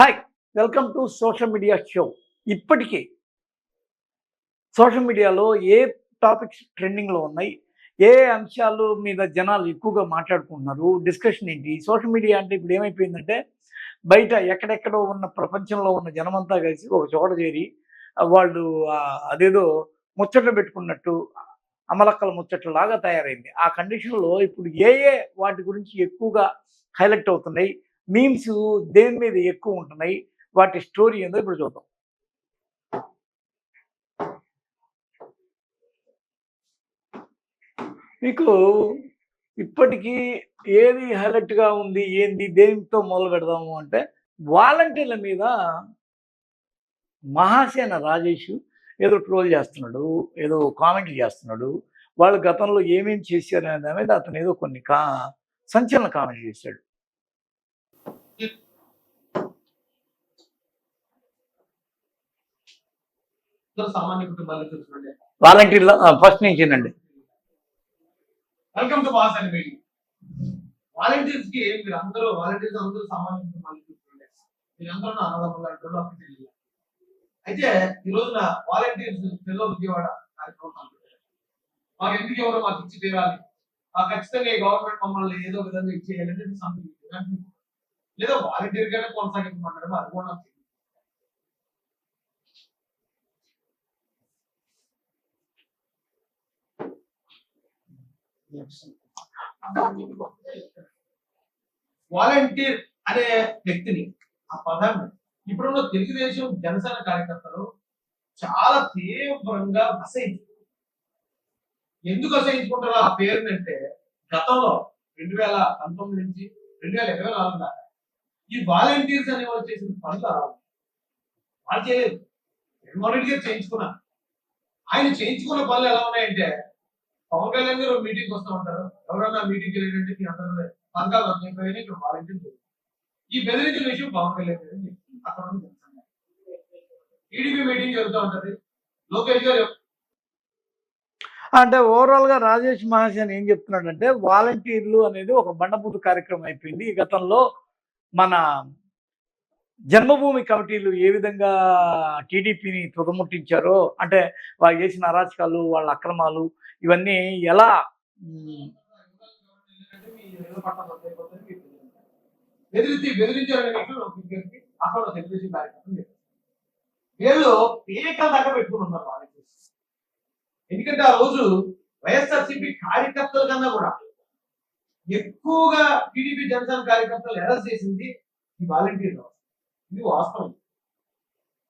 Hi welcome to social media show ఇప్పటికీ సోషల్ మీడియాలో ఏ టాపిక్స్ ట్రెండింగ్లో ఉన్నాయి ఏ అంశాలు మీద జనాలు ఎక్కువగా మాట్లాడుకుంటున్నారు డిస్కషన్ ఏంటి సోషల్ మీడియా అంటే ఇప్పుడు ఏమైపోయిందంటే బయట ఎక్కడెక్కడో ఉన్న ప్రపంచంలో ఉన్న జనమంతా కలిసి ఒక చోట చేరి వాళ్ళు అదేదో ముచ్చట్లు పెట్టుకున్నట్టు అమలక్కల ముచ్చట్లాగా తయారైంది. ఆ కండిషన్లో ఇప్పుడు ఏ ఏ వాటి గురించి ఎక్కువగా హైలైట్ అవుతున్నాయి మీమ్స్ దేని మీద ఎక్కువ ఉంటున్నాయి? వాటి స్టోరీ ఏందో ఇప్పుడు చూద్దాం. మీకు ఇప్పటికీ ఏది హైలైట్గా ఉంది ఏంది దేనితో మొదలు పెడదాము అంటే వాలంటీర్ల మీద మహాసేన రాజేష్ ఏదో ట్రోల్ చేస్తున్నాడు ఏదో కామెంట్లు చేస్తున్నాడు. వాళ్ళు గతంలో ఏమేమి చేశారు అనే దాని మీద అతను ఏదో కొన్ని కా సంచలన కామెంట్ చేశాడు అందరూ సామాన్య కుటుంబాల్లో చూసుకోండి వాలంటీర్లో first నుంచేనండి welcome to boss and meeting వాలంటీర్స్కి మీరు అందరూ వాలంటీర్స్ అందరూ సామాన్య కుటుంబాల్లో చూసుకోండి మీరందరూ నా అన్నదమ్ములు అంటారు అప్పుడు తెలియదు. అయితే ఈ రోజున వాలంటీర్స్ పిల్లలు విజయవాడ కార్యక్రమం. మాకు ఎందుకు ఎవరో మాకు ఇచ్చి తీరాలి? ఆ ఖచ్చితంగా ఈ గవర్నమెంట్ మమ్మల్ని ఏదో విధంగా ఇచ్చేయాలంటే సంథింగ్. లేదా వాలంటీర్ గానే కొనసాగించమంటారు అది కూడా వాలంటీర్ అనే వ్యక్తిని ఆ పదాన్ని ఇప్పుడున్న తెలుగుదేశం జనసేన కార్యకర్తలు చాలా తీవ్రంగా అసహించు ఎందుకు అసహించుకుంటారు? ఆ పేరునంటే గతంలో రెండు వేల పంతొమ్మిది నుంచి రెండు వేల ఇరవై నాలుగు దాకా ఈ వాలంటీర్స్ అనే వాళ్ళు చేసిన పనుల వాళ్ళు చేయలేదు జగన్మోహన్ రెడ్డి గారు చేయించుకున్నారు ఆయన చేయించుకున్న పనులు ఎలా ఉన్నాయంటే పవన్ కళ్యాణ్ గారు మీటింగ్ వస్తూ ఉంటారు. ఎవరన్నా మీటింగ్ వెళ్ళినట్టు మీ అందరూ పథకాలు వస్తాయి ఇక్కడ వాలంటీర్లు ఈ బెదిరించిన విషయం పవన్ కళ్యాణ్ గారు అక్కడ ఉంది టీడీపీ మీటింగ్ జరుగుతూ ఉంటది. లోకేష్ గారు అంటే ఓవరాల్గా రాజేష్ మహాజన్ ఏం చెప్తున్నాడంటే వాలంటీర్లు అనేది ఒక బండబూతు కార్యక్రమం అయిపోయింది. ఈ గతంలో మన జన్మభూమి కమిటీలు ఏ విధంగా టీడీపీని తుదముట్టించారో అంటే వాళ్ళు చేసిన అరాచకాలు వాళ్ళ అక్రమాలు ఇవన్నీ ఎలా వీళ్ళు ఏక దాకా పెట్టుకుని ఉన్నారు వాళ్ళకి ఎందుకంటే ఆ రోజు వైఎస్ఆర్సీపీ కార్యకర్తల కన్నా కూడా ఎక్కువగా టీడీపీ జనసేన కార్యకర్తలు అరెస్ట్ చేసింది ఈ వాలంటీర్ వ్యవస్థ. ఇది వాస్తవం.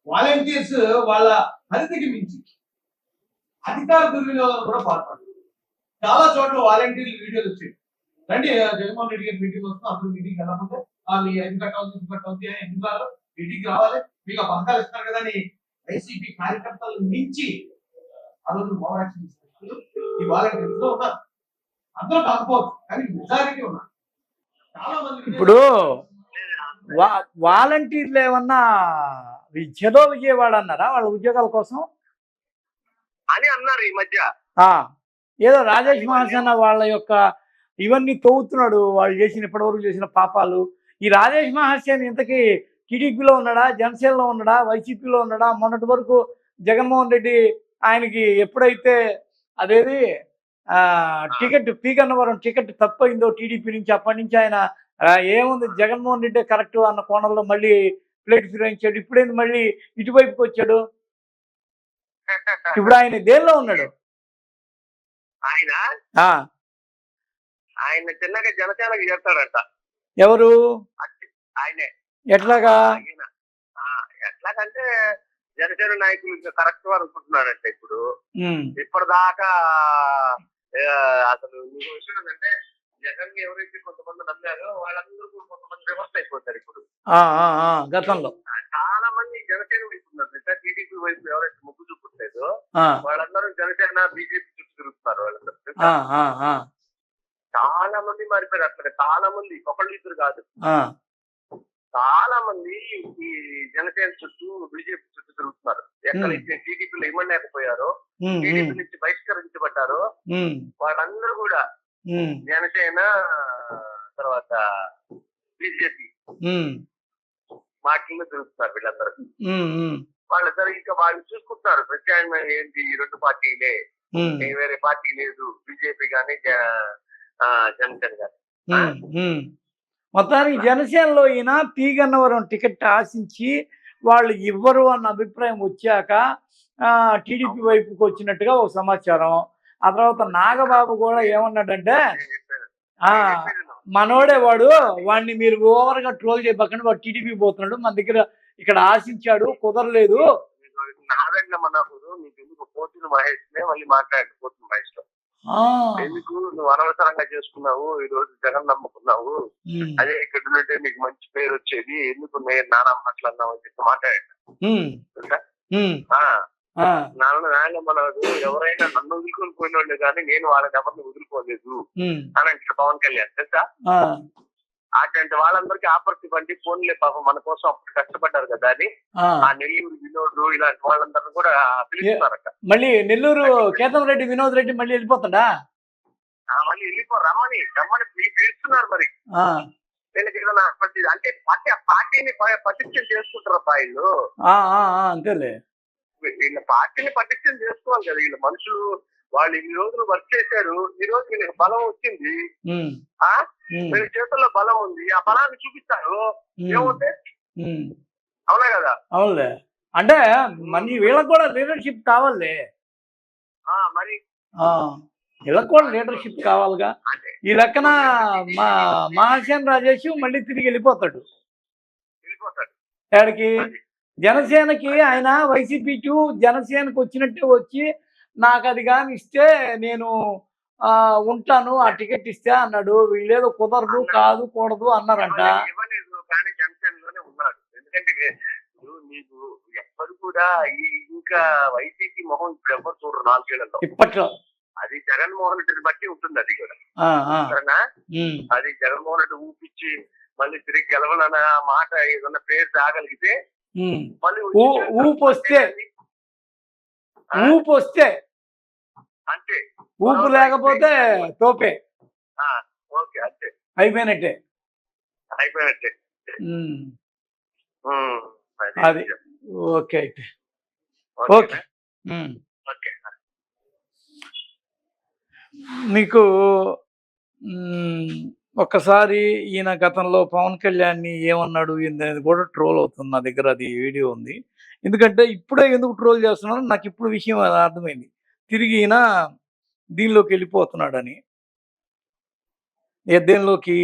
వాలంటీర్స్ వాళ్ళ పరిధికి మించి అధికార దుర్వినియోగం కూడా పాల్పడతారు చాలా చోట్ల వాలంటీర్లు వీడియోలు వచ్చాయి. రండి జగన్మోహన్ రెడ్డి గారి మీటింగ్ వస్తుంది. అందరూ మీటింగ్ వెళ్ళకుంటే వాళ్ళు ఎన్ని కట్టాలి ఇది కట్టాలి అని ఎందుకు రారు మీటింగ్ రావాలి? మీకు ఆ పథకాలు ఇస్తారు కదా అని వైసీపీ కార్యకర్తలు మించి ఆ రోజు ఓవర్ ఈ వాలంటీర్స్లో ఉన్నారు. అందరూ కాకపోవచ్చు కానీ మెజారిటీ ఉన్నారు. చాలా మంది ఇప్పుడు వాలంటీర్లు ఏమన్నా చెదో విజయవాడ అన్నారా? వాళ్ళ ఉద్యోగాల కోసం? అని అన్నారు ఈ మధ్య. ఆ ఏదో రాజేష్ మహాసేన వాళ్ళ యొక్క ఇవన్నీ తవ్వుతున్నాడు వాళ్ళు చేసిన ఇప్పటివరకు చేసిన పాపాలు. ఈ రాజేష్ మహాసేన్ ఇంతకీ టీడీపీలో ఉన్నాడా? జనసేనలో ఉన్నాడా? వైసీపీలో ఉన్నాడా? మొన్నటి వరకు జగన్మోహన్ రెడ్డి ఆయనకి ఎప్పుడైతే అదేది టికెట్ పీ గన్నవరం టికెట్ తప్పైందో టీడీపీ నుంచి అప్పటి నుంచి ఆయన ఏముంది జగన్మోహన్ రెడ్డి కరెక్ట్ అన్న కోణంలో మళ్ళీ ప్లేట్ ఫిరాయించాడు. ఇప్పుడేంది మళ్ళీ ఇటువైపుకి వచ్చాడు? ఇప్పుడు ఆయన దేనిలో ఉన్నాడు? ఆయన? ఆ. ఆయన చిన్నగా జనసేనకి చేస్తాడంట. ఎవరు? ఆయనే. ఎట్లాగా? ఎట్లాగంటే జనసేన నాయకులు కరెక్ట్ అనుకుంటున్నాడంట ఇప్పుడు. ఇప్పటిదాకా అసలు ఇంకో విషయం ఏంటంటే జగన్ ఎవరైతే కొంతమంది నమ్మారో వాళ్ళందరూ కూడా కొంతమంది రివర్స్ అయిపోతారు ఇప్పుడు. గతంలో. చాలా మంది జనసేన వైపు ఉన్నారు. టీడీపీ వైపు ఎవరైతే మొగ్గు చూపట్లేదు వాళ్ళందరూ జనసేన బీజేపీ చుట్టూ తిరుగుతున్నారు వాళ్ళందరూ. చాలా మంది మారిపోయారు అక్కడ చాలా మంది ఒకళ్ళు ఇద్దరు కాదు. చాలా మంది ఈ జనసేన చుట్టూ బీజేపీ చుట్టూ తిరుగుతున్నారు. ఎక్కడ Hmm. టీడీపీలో ఇవ్వలేకపోయారో ఉమ్, వాళ్ళందరూ కూడా జనసేన తర్వాత బీజేపీ మాటల్లో తిరుగుతున్నారు వీళ్ళందరూ. వాళ్ళిద్దరు ఇంకా వాళ్ళు చూసుకుంటున్నారు. ప్రత్యామ్నాయం ఏంటి? ఈ రెండు పార్టీలే. వేరే పార్టీ లేదు. బీజేపీ కానీ జనసేన కానీ. మొత్తానికి జనసేనలో ఈయన పీగన్నవరం టికెట్ ఆశించి వాళ్ళు ఇవ్వరు అన్న అభిప్రాయం వచ్చాక టీడీపీ వైపుకి వచ్చినట్టుగా ఒక సమాచారం. ఆ తర్వాత నాగబాబు కూడా ఏమన్నాడంటే ఆ మనోడే వాడు వాడిని మీరు ఓవర్గా ట్రోల్ చేయబకండి వాడు టీడీపీ పోతున్నాడు మన దగ్గర ఇక్కడ ఆశించాడు కుదరలేదు. ఎందుకు నువ్వు అనవసరంగా చేసుకున్నావు ఈ రోజు జగన్ నమ్ముకున్నావు. అదే ఇక్కడ ఉంటే నీకు మంచి పేరు వచ్చేది ఎందుకు నేను నానా మాట్లాడినావు అని చెప్పి మాట్లాడాడు నాన్న నాయన మనోహరు ఎవరైనా నన్ను వదులుకొని పోయినోళ్ళు కానీ నేను వాళ్ళని ఎవరిని వదులుకోలేదు. అని అంటే పవన్ కళ్యాణ్ తెలుసా? అటువంటి వాళ్ళందరికీ ఆపర్చునిటీ ఇవ్వండి ఫోన్లే పాపం మన కోసం అప్పుడు కష్టపడ్డారు కదా అని. ఆ. నెల్లూరు వినోద్ ఇలాంటి వాళ్ళందరినీ కూడా పిలుస్తున్నారట. మళ్ళీ నెల్లూరు కేతం రెడ్డి వినోద్ రెడ్డి మళ్ళీ వెళ్ళిపోతాడా? మళ్ళీ వెళ్ళిపో రమ్మని రమ్మని పిలుస్తున్నారు మరి. వీళ్ళకి ఏదైనా అంటే పార్టీ పార్టీని పటిష్టం చేసుకుంటారు ఆ, అంతేలే. వీళ్ళ పార్టీని పటిష్టం చేసుకోవాలి కదా. వీళ్ళ మనుషులు వాళ్ళు ఇన్ని రోజులు వర్క్ చేశారు. ఈ రోజు వీళ్ళకి బలం వచ్చింది. ఆ? వీళ్ళ చేతుల్లో బలం ఉంది. ఆ బలాన్ని చూపిస్తారు. ఉమ్. అవునా కదా? అవునులే. అంటే మన వీళ్ళకి కూడా లీడర్షిప్ కావాలే ఆ మరి? ఆ, వీళ్ళకి కూడా లీడర్షిప్ కావాలిగా. ఈ లెక్కన మా మహాసేన్ రాజేష్ మళ్ళీ తిరిగి వెళ్ళిపోతాడు. వెళ్ళిపోతాడు. ఎక్కడికి జనసేనకి ఆయన వైసీపీ టు జనసేనకి వచ్చినట్టే వచ్చి నాకు అది కానీ ఇస్తే నేను ఉంటాను ఆ టికెట్ ఇస్తే అన్నాడు. వీళ్ళేదో కుదరదు కాదు కూడదు అన్నారంట. కానీ జనసేనలోనే ఉన్నాడు. ఎందుకంటే నీకు కూడా ఈ ఇంకా వైసీపీ మొహం ఇప్పుడు ఎవరు చూడరు నాలుగేళ్ళలో. ఇప్పట్లో. అది జగన్మోహన్ రెడ్డిని బట్టి ఉంటుంది అది కూడా. అది జగన్మోహన్ రెడ్డి ఊపిచ్చి మళ్ళీ తిరిగి గెలవనన్న మాట ఏదన్నా పేరు తాగలిగితే ఊపు వస్తే? ఊపు వస్తే అంతే. ఊపు లేకపోతే తోపే. ఓకే అంతే. అయిపోయినట్టే. అయిపోయినట్టే. అది. ఓకే అయితే? ఓకే. ఓకే. మీకు ఒక్కసారి ఈయన గతంలో పవన్ కళ్యాణ్ని ఏమన్నాడు ఏంది అనేది కూడా ట్రోల్ అవుతుంది నా దగ్గర అది వీడియో ఉంది. ఎందుకంటే ఇప్పుడే ఎందుకు ట్రోల్ చేస్తున్నారో నాకు ఇప్పుడు విషయం అర్థమైంది. తిరిగి ఈయన దీనిలోకి వెళ్ళిపోతున్నాడని. దేనిలోకి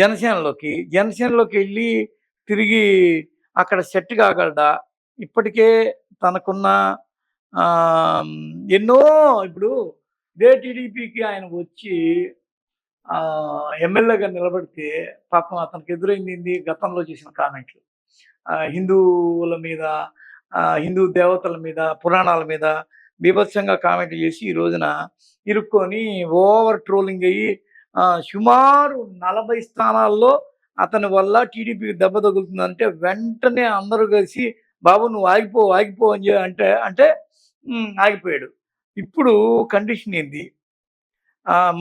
జనసేనలోకి జనసేనలోకి వెళ్ళి తిరిగి అక్కడ సెట్ కాగలడా? ఇప్పటికే తనకున్న ఎన్నో ఇప్పుడు ఇదే టీడీపీకి ఆయన వచ్చి ఎమ్మెల్యేగా నిలబడితే పాపం అతనికి ఎదురైంది గతంలో చేసిన కామెంట్లు. హిందువుల మీద హిందూ దేవతల మీద పురాణాల మీద బీభత్సంగా కామెంట్ చేసి ఈ రోజున ఇరుక్కొని ఓవర్ ట్రోలింగ్ అయ్యి సుమారు నలభై స్థానాల్లో అతని వల్ల టీడీపీకి దెబ్బ తగులుతుందంటే వెంటనే అందరూ కలిసి బాబు నువ్వు ఆగిపో ఆగిపో అని అంటే అంటే ఆగిపోయాడు. ఇప్పుడు కండిషన్ ఏంది?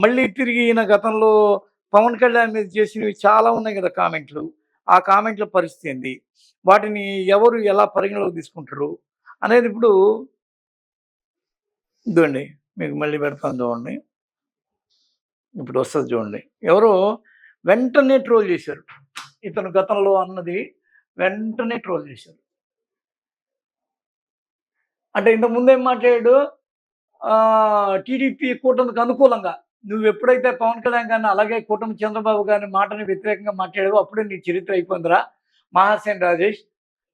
మళ్ళీ తిరిగి ఈయన గతంలో పవన్ కళ్యాణ్ మీద చేసినవి చాలా ఉన్నాయి కదా కామెంట్లు. ఆ కామెంట్ల పరిస్థితి ఏంది? వాటిని ఎవరు ఎలా పరిగణలోకి తీసుకుంటారు? అనేది ఇప్పుడు ఇదండి మీకు మళ్ళీ పెడతాను చూడండి. ఇప్పుడు వస్తుంది చూడండి. ఎవరో వెంటనే ట్రోల్ చేశారు. ఇతను గతంలో అన్నది వెంటనే ట్రోల్ చేశారు. అంటే ఇంతకుముందేం మాట్లాడాడు? టీడీపీ కూటమికి అనుకూలంగా. నువ్వు ఎప్పుడైతే పవన్ కళ్యాణ్ గారిని అలాగే కూటమి చంద్రబాబు గారి మాటని వ్యతిరేకంగా మాట్లాడావో అప్పుడే నీ చరిత్ర అయిపోయిందిరా. మహాసేన రాజేష్.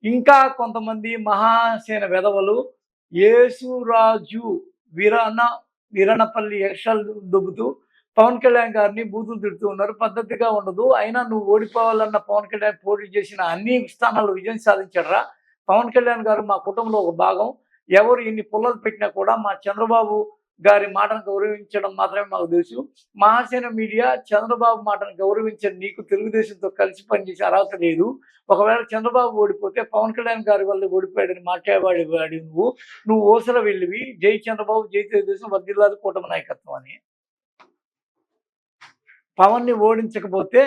ఇంకా కొంతమంది మహాసేన వెధవలు యేసురాజు వీరణ వీరణపల్లి యక్షలు దుబ్బుతూ పవన్ కళ్యాణ్ గారిని బూతులు తిడుతూ ఉన్నారు. పద్ధతిగా ఉండదు. అయినా నువ్వు ఓడిపోవాలన్న పవన్ కళ్యాణ్ పోటీ చేసిన అన్ని స్థానాల్లో విజయం సాధించాడరా. పవన్ కళ్యాణ్ గారు మా కుటుంబంలో ఒక భాగం. ఎవరు ఇన్ని పుల్లలు పెట్టినా కూడా మా చంద్రబాబు గారి మాటను గౌరవించడం మాత్రమే మాకు తెలుసు. మహాసేన మీడియా చంద్రబాబు మాటను గౌరవించడం నీకు తెలుగుదేశంతో కలిసి పనిచేసే అర్హత లేదు. ఒకవేళ చంద్రబాబు ఓడిపోతే పవన్ కళ్యాణ్ గారి వల్ల ఓడిపోయాడని మాట్లాడేవాడి వాడి నువ్వు. నువ్వు ఓసర వెళ్ళివి. జై చంద్రబాబు జై తెలుగుదేశం వర్దిల్లాది కూటమి నాయకత్వం అని. పవన్ని ఓడించకపోతే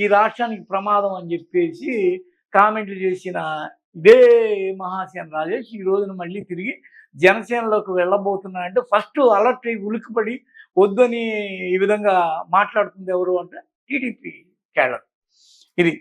ఈ రాష్ట్రానికి ప్రమాదం అని చెప్పేసి కామెంట్లు చేసిన ఇదే మహాసేన రాజేష్. ఈ రోజున మళ్ళీ తిరిగి జనసేనలోకి వెళ్ళబోతున్నాడంటే ఫస్ట్ అలర్ట్ అయ్యి ఉలికిపడి వద్దని ఈ విధంగా మాట్లాడుతుంది ఎవరు అంటే టీడీపీ క్యాడర్. ఇది